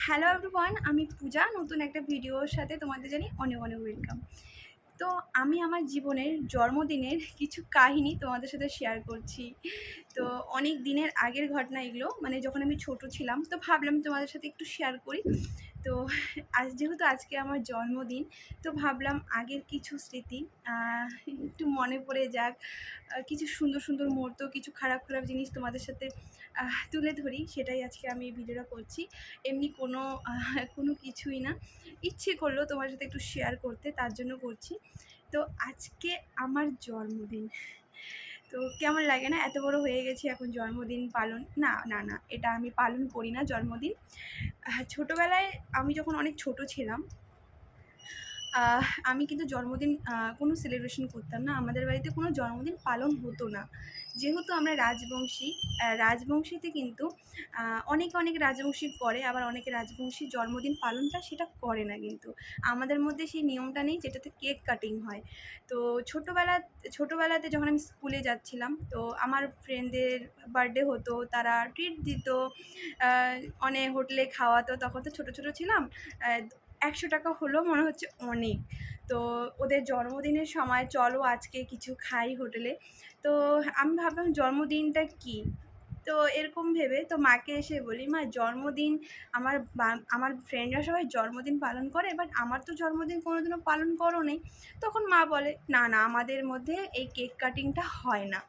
Hello everyone আমি পূজা, নতুন একটা ভিডিওর সাথে তোমাদের জানি অনেক অনেক ওয়েলকাম তো আমি আমার জীবনের জন্মদিনের কিছু কাহিনী তোমাদের সাথে শেয়ার করছি। তো অনেক দিনের আগের ঘটনা এগুলো। মানে যখন আমি ছোট ছিলাম, তো ভাবলাম তোমাদের সাথে একটু শেয়ার করি। তো আজ যেহেতু আজকে আমার জন্মদিন, তো ভাবলাম আগের কিছু স্মৃতি একটু মনে পড়ে যাক। কিছু সুন্দর সুন্দর মুহূর্ত, কিছু খারাপ খারাপ জিনিস তোমাদের সাথে তুলে ধরি, সেটাই আজকে আমি ভিডিওটা করছি। এমনি কোনো কোনো কিছুই না। ইচ্ছে করল তোমার সাথে একটু শেয়ার করতে, তার জন্য করছি। তো আজকে আমার জন্মদিন। তো কেমন লাগে না? এত বড় হয়ে গেছি এখন জন্মদিন পালন। না না না, এটা আমি পালন করি না জন্মদিন। ছোটবেলায় আমি যখন অনেক ছোট ছিলাম আমি কিন্তু জন্মদিন কোনো সেলিব্রেশন করতাম না। আমাদের বাড়িতে কোনো জন্মদিন পালন হতো না। যেহেতু আমরা রাজবংশী রাজবংশীতে কিন্তু অনেক অনেক রাজবংশী করে, আবার অনেকে রাজবংশী জন্মদিন পালনটা সেটা করে না কিন্তু। আমাদের মধ্যে সেই নিয়মটা নেই যেটাতে কেক কাটিং হয়। তো ছোটোবেলা, ছোটোবেলাতে যখন আমি স্কুলে যাচ্ছিলাম, তো আমার ফ্রেন্ডদের বার্থডে হতো, তারা ট্রিট দিত অনেক হোটেলে খাওয়াতো, তখন তো ছোটো ছোটো ছিলাম। একশো টাকা হলেও মনে হচ্ছে অনেক। তো ওদের জন্মদিনের সময় চলো আজকে কিছু খাই হোটেলে। তো আমি ভাবলাম জন্মদিনটা কী? তো এরকম ভেবে তো মাকে এসে বলি, মা, জন্মদিন আমার আমার ফ্রেন্ডরা সবাই জন্মদিন পালন করে বাট আমার তো জন্মদিন কোনোদিনও পালন করো নেই তখন মা বলে, না না, আমাদের মধ্যে এই কেক কাটিংটা হয় না।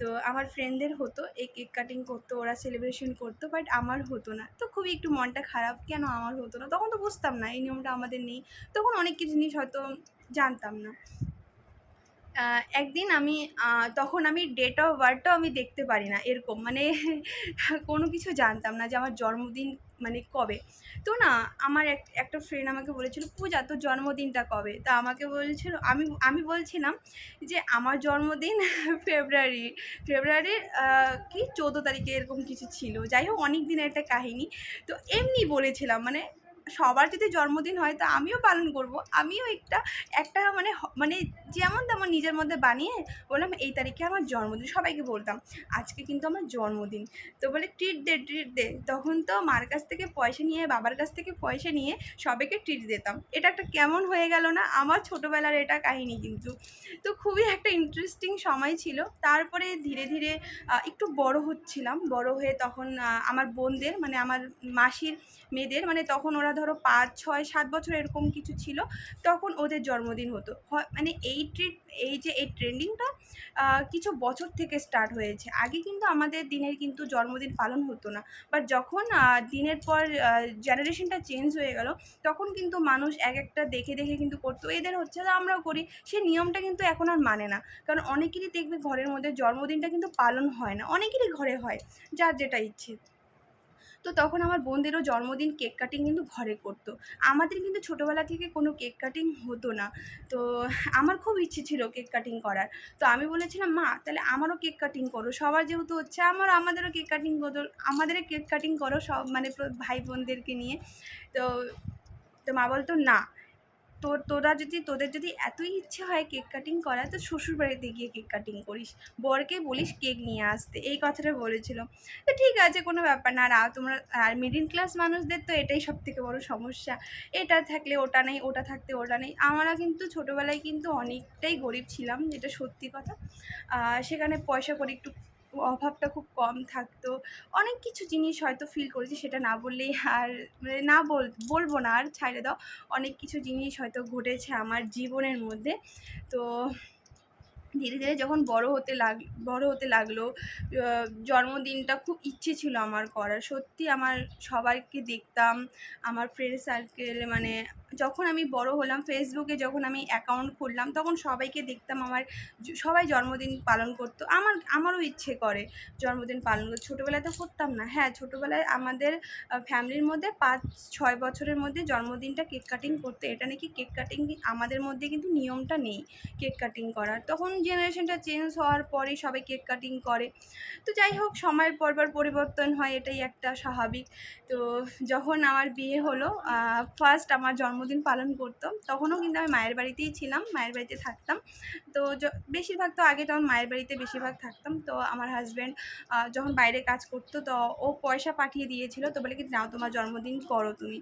তো আমার ফ্রেন্ডদের হতো এই কেক কাটিং করতো, ওরা সেলিব্রেশন করতো বাট আমার হতো না। তো খুবই একটু মনটা খারাপ, কেন আমার হতো না? তখন তো বুঝতাম না, এই নিয়মটা আমাদের নেই। তখন অনেক কিছু জিনিস হয়তো জানতাম না। একদিন আমি তখন আমি ডেট অফ বার্থটাও আমি দেখতে পারি না, এরকম মানে কোনো কিছু জানতাম না যে আমার জন্মদিন মানে কবে। তো না, আমার এক, একটা ফ্রেন্ড আমাকে বলেছিল, পূজা, তোর জন্মদিনটা কবে? তা আমাকে বলছিল, আমি আমি বলছিলাম যে, আমার জন্মদিন ফেব্রুয়ারি ফেব্রুয়ারির কি? চৌদ্দ তারিখে, এরকম কিছু ছিল। যাই হোক, অনেক দিনের একটা কাহিনী। তো এমনি বলেছিলাম মানে সবার যদি জন্মদিন হয়, তো আমিও পালন করব। আমিও একটা একটা মানে মানে যেমন তেমন নিজের মধ্যে বানিয়ে বললাম, এই তারিখে আমার জন্মদিন। সবাইকে বলতাম, আজকে কিন্তু আমার জন্মদিন। তো বলে, ট্রিট দে ট্রিট দে। তখন তো মার কাছ থেকে পয়সা নিয়ে, বাবার কাছ থেকে পয়সা নিয়ে সবাইকে ট্রিট দিতাম। এটা একটা কেমন হয়ে গেল না? আমার ছোটোবেলার এটা কাহিনী কিন্তু। তো খুবই একটা ইন্টারেস্টিং সময় ছিল। তারপরে ধীরে ধীরে একটু বড় হচ্ছিলাম। বড় হয়ে তখন আমার বোনদের মানে আমার মাসির মেয়েদের মানে তখন ওরা ধরো পাঁচ, ছয়, সাত বছর এরকম কিছু ছিল, তখন ওদের জন্মদিন হতো। মানে এই ট্রিট, এই যে এই ট্রেন্ডিংটা কিছু বছর থেকে স্টার্ট হয়েছে। আগে কিন্তু আমাদের দিনের কিন্তু জন্মদিন পালন হতো না। বাট যখন দিনের পর জেনারেশনটা চেঞ্জ হয়ে গেল, তখন কিন্তু মানুষ এক একটা দেখে দেখে কিন্তু করতো। এদের হচ্ছে আমরাও করি সেই নিয়মটা কিন্তু এখন আর মানে না। কারণ অনেকেরই দেখবে ঘরের মধ্যে জন্মদিনটা কিন্তু পালন হয় না। অনেকেরই ঘরে হয়, যার যেটা ইচ্ছে। তো তখন আমার বোনদেরও জন্মদিন কেক কাটিং কিন্তু ঘরে করতো। আমাদের কিন্তু ছোটোবেলা থেকে কোনো কেক কাটিং হতো না। তো আমার খুব ইচ্ছে ছিল কেক কাটিং করার। তো আমি বলেছিলাম, মা, তাহলে আমারও কেক কাটিং করো। সবার যেহেতু হচ্ছে আমার, আমাদেরও কেক কাটিং করো আমাদেরও কেক কাটিং করো সব মানে ভাই বোনদেরকে নিয়ে। তো তো মা বলতো, না। তোর, তোরা যদি, তোদের যদি এতই ইচ্ছে হয় কেক কাটিং করা তো শ্বশুর বাড়িতে গিয়ে কেক কাটিং করিস। বরকে বলিস কেক নিয়ে আসতে, এই কথাটা বলেছিল। তো ঠিক আছে, কোনো ব্যাপার না। আর তোমরা, আর মিডিল ক্লাস মানুষদের তো এটাই সব থেকে বড় সমস্যা। এটা থাকলে ওটা নেই, ওটা থাকতে ওটা নেই। আমরা কিন্তু ছোটোবেলায় কিন্তু অনেকটাই গরিব ছিলাম, যেটা সত্যি কথা। সেখানে পয়সা করে একটু অভাবটা খুব কম থাকতো। অনেক কিছু জিনিস হয়তো ফিল করেছি, সেটা না বললেই আর মানে না বল, বলব না, আর ছাড়ে দাও। অনেক কিছু জিনিস হয়তো ঘটেছে আমার জীবনের মধ্যে। তো ধীরে ধীরে যখন বড় হতে লাগ, বড় হতে লাগল জন্মদিনটা খুব ইচ্ছে ছিল আমার করার। সত্যি আমার সবাইকে দেখতাম, আমার ফ্রেন্ড সার্কেল মানে যখন আমি বড় হলাম ফেসবুকে যখন আমি অ্যাকাউন্ট খুললাম, তখন সবাইকে দেখতাম আমার সবাই জন্মদিন পালন করতো। আমার, আমারও ইচ্ছে করে জন্মদিন পালন করতে। ছোটোবেলায় তো করতাম না। হ্যাঁ ছোটোবেলায় আমাদের ফ্যামিলির মধ্যে পাঁচ, ছয় বছরের মধ্যে জন্মদিনটা কেক কাটিং করতে। এটা নাকি কেক কাটিং আমাদের মধ্যে কিন্তু নিয়মটা নেই কেক কাটিং করার। তখন জেনারেশনটা চেঞ্জ হওয়ার পরে সবাই কেক কাটিং করে। তো যাই হোক, সময়ের পর পর পরিবর্তন হয়, এটাই একটা স্বাভাবিক। তো যখন আমার বিয়ে হলো ফার্স্ট আমার জন্মদিন পালন করতো তখনও কিন্তু আমি মায়ের বাড়িতেই ছিলাম, মায়ের বাড়িতে থাকতাম। তো বেশিরভাগ তো আগে তখন মায়ের বাড়িতে বেশিরভাগ থাকতাম। তো আমার হাজব্যান্ড যখন বাইরে কাজ করতো, তো ও পয়সা পাঠিয়ে দিয়েছিল, তো বলে কি, নাও তোমার জন্মদিন করো তুমি।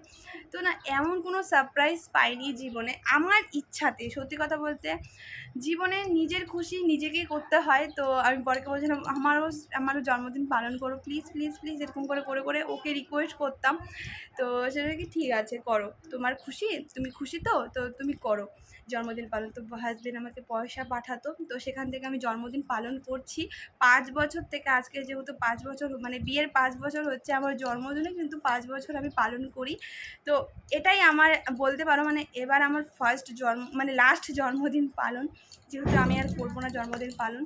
তো না, এমন কোনো সারপ্রাইজ পাইনি জীবনে। আমার ইচ্ছাতে, সত্যি কথা বলতে, জীবনে নিজের খুশি নিজেকেই করতে হয়, তো আমি বরকে বলছিলাম আমারও আমারও জন্মদিন পালন করো প্লিজ প্লিজ প্লিজ এরকম করে করে করে ওকে রিকোয়েস্ট করতাম। তো সেটা কি ঠিক আছে, করো। তোমার খুশি? তুমি খুশি তো? তো তুমি করো। জন্মদিন পালন, তো হাজবেন্ড আমাকে পয়সা পাঠাতো, তো সেখান থেকে আমি জন্মদিন পালন করছি। পাঁচ বছর থেকে, আজকে যেহেতু পাঁচ বছর মানে বিয়ের পাঁচ বছর হচ্ছে আমার জন্মদিনে, কিন্তু পাঁচ বছর আমি পালন করি। তো এটাই আমার বলতে পারো মানে এবার আমার ফার্স্ট জন্ম মানে লাস্ট জন্মদিন পালন। যেহেতু আমি আর করব না জন্মদিন পালন।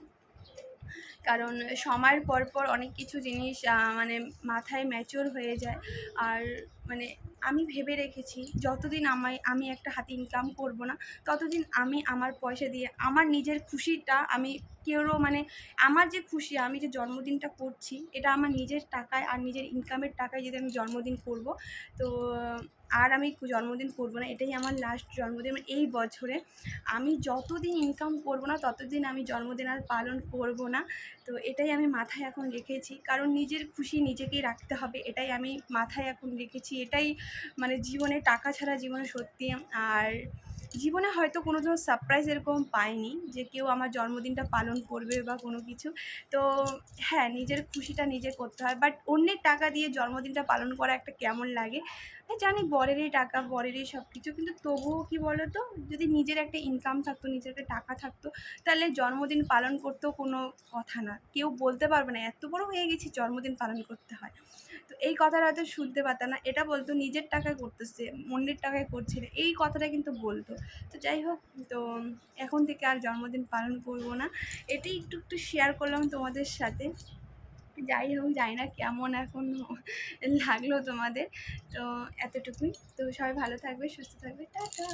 কারণ সময়ের পর পর অনেক কিছু জিনিস মানে মাথায় ম্যাচিওর হয়ে যায়। আর মানে আমি ভেবে রেখেছি, যতদিন আমায়, আমি একটা হাতে ইনকাম করব না, ততদিন আমি আমার পয়সা দিয়ে, আমার নিজের খুশিটা আমি কেউরও মানে আমার যে খুশি, আমি যে জন্মদিনটা করছি, এটা আমার নিজের টাকায় আর নিজের ইনকামের টাকায় যদি আমি জন্মদিন করব, তো আর আমি জন্মদিন করব না, এটাই আমার লাস্ট জন্মদিন। মানে এই বছরে আমি যতদিন ইনকাম করব না, ততদিন আমি জন্মদিন আর পালন করব না। তো এটাই আমি মাথায় এখন রেখেছি। কারণ নিজের খুশি নিজেকেই রাখতে হবে, এটাই আমি মাথায় এখন রেখেছি। এটাই মানে জীবনে টাকা ছাড়া জীবনে সত্যি। আর জীবনে হয়তো কোনো দিনও সারপ্রাইজ এরকম পাইনি যে কেউ আমার জন্মদিনটা পালন করবে বা কোনো কিছু। তো হ্যাঁ নিজের খুশিটা নিজে করতে হয়। বাট অন্যের টাকা দিয়ে জন্মদিনটা পালন করা একটা কেমন লাগে? জানি বরেরই টাকা, বরেরই সব কিছু কিন্তু তবুও কি বলো তো যদি নিজের একটা ইনকাম থাকতো, নিজের একটা টাকা থাকতো, তাহলে জন্মদিন পালন করতেও কোনো কথা না। কেউ বলতে পারবে না, এত বড় হয়ে গেছি জন্মদিন পালন করতে হয়। তো এই কথাটা হয়তো শুনতে পারতাম না, এটা বলতো নিজের টাকায় করতেছে অন্যের টাকায় করছে না, এই কথাটা কিন্তু বলতো। তো যাই হোক, তো এখন থেকে আর জন্মদিন পালন করব না, এটাই একটু একটু শেয়ার করলাম তোমাদের সাথে। যাই হোক, জানি না কেমন এখন লাগল তোমাদের। তো এতটুকুই। তো সবাই ভালো থাকবে, সুস্থ থাকবে। টাটা।